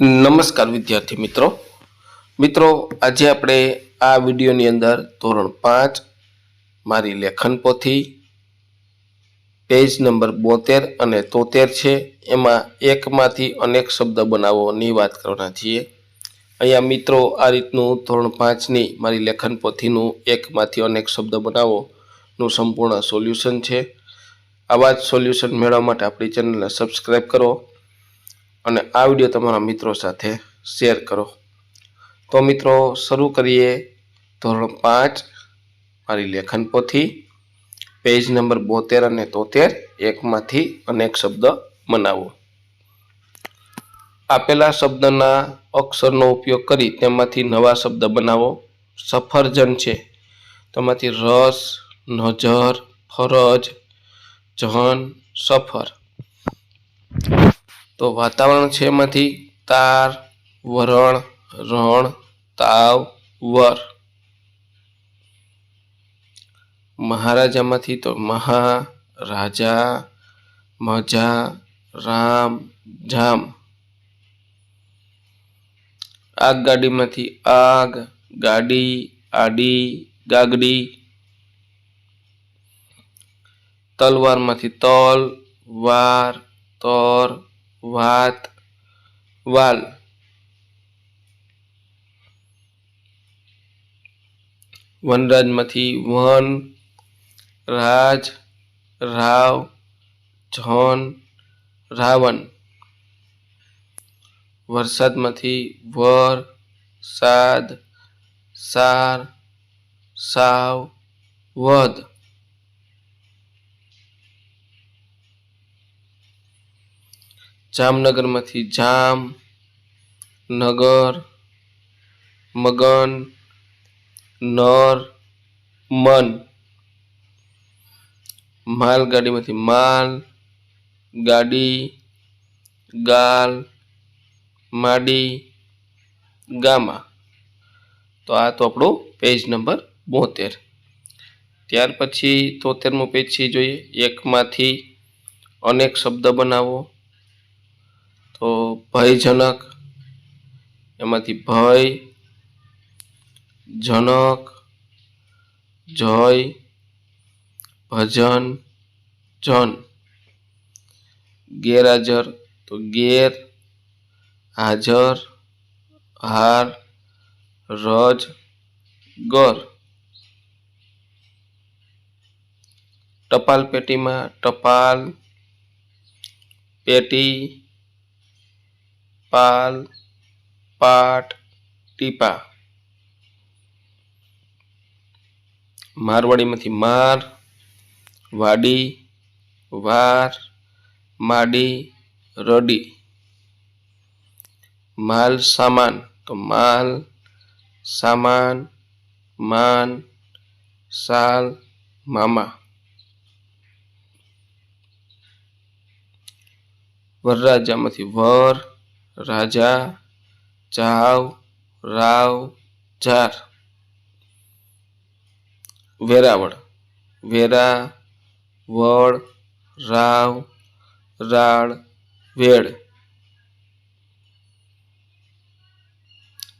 નમસ્કાર વિદ્યાર્થી મિત્રો. મિત્રો, આજે આપણે આ વિડીયોની અંદર ધોરણ પાંચ મારી લેખન પોથી, પેજ નંબર બોતેર અને તોતેર છે. એમાં એકમાંથી અનેક શબ્દ બનાવોની વાત કરવાના છીએ. અહીંયા મિત્રો, આ રીતનું ધોરણ પાંચની મારી લેખન પોથીનું એકમાંથી અનેક શબ્દ બનાવોનું સંપૂર્ણ સોલ્યુશન છે. આવા જ સોલ્યુશન મેળવવા માટે આપણી ચેનલને સબસ્ક્રાઈબ કરો. અને આ વીડિયો તમારા મિત્રો સાથે શેર કરો. તો મિત્રો, શરૂ કરીએ ધોરણ પાંચ, મારી લેખન પોથી. પેજ નંબર બોતેર અને તોતેર, એકમાંથી અનેક શબ્દ બનાવો આપેલા શબ્દના અક્ષરનો ઉપયોગ કરી તેમાંથી નવા શબ્દ બનાવો. સફરજન છે. તેમાંથી રસ, નજર, ફરજ, જહન, સફર. તો વાતાવરણ છે એમાંથી તાર, વરણ, રણ, તાવ, વર. મહારાજામાંથી તો મહા, રાજા, મજા, રામ, જામ. આગ ગાડીમાંથી આગ, ગાડી, આડી, ગાગડી. તલવારમાંથી તલ, વાર, તર વાત વાલ. વનરાજમાંથી વન રાજ રાવ જન રાવણ. વરસાદમાંથી વર સાદ સાર સાવ વધ જામનગરમાંથી જામ, નગર, મગન, નર, મન. માલગાડીમાંથી માલ, ગાડી, ગાલ, માડી, ગામા. તો આ તો આપણો પેજ નંબર બોતેર. ત્યાર પછી તોતેરમું પેજ છે જોઈએ. એકમાંથી અનેક શબ્દ બનાવો. તો ભયજનક, એમાંથી ભય, જનક, જય, ભજન, જન. ગેરહાજર તો ગેર, હાજર, હાર, રજ, ગર. ટપાલ પેટીમાં ટપાલ પેટી પાલ પાટ ટીપા મારવાડીમાંથી માર, વાડી, વાર, માડી, રડી. માલ, સામાન, તો માલ, સામાન, માન, સાલ, મામા. વરરાજામાંથી વર રાજા ચાવ રાવ જાર. વેરાવળ. વેરા વળ રાવ, રાળ, વેળ.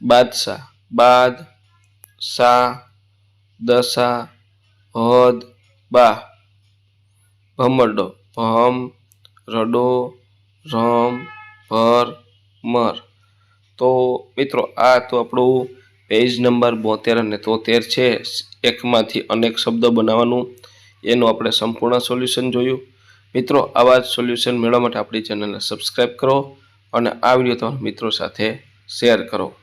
બાદશાહ. બાદ સા દશા, હદ, બા. ભમરડો. ભમ, રડો, રમ, ભર મર. તો મિત્રો, આ તો આપણું પેજ નંબર બોતેર અને તોતેર છે. એકમાંથી અનેક શબ્દ બનાવવાનું. એનું આપણે સંપૂર્ણ સોલ્યુશન જોયું. મિત્રો, આવા જ સોલ્યુશન મેળવવા માટે આપણી ચેનલને સબસ્ક્રાઈબ કરો અને આ વીડિયો તમારા મિત્રો સાથે શેર કરો.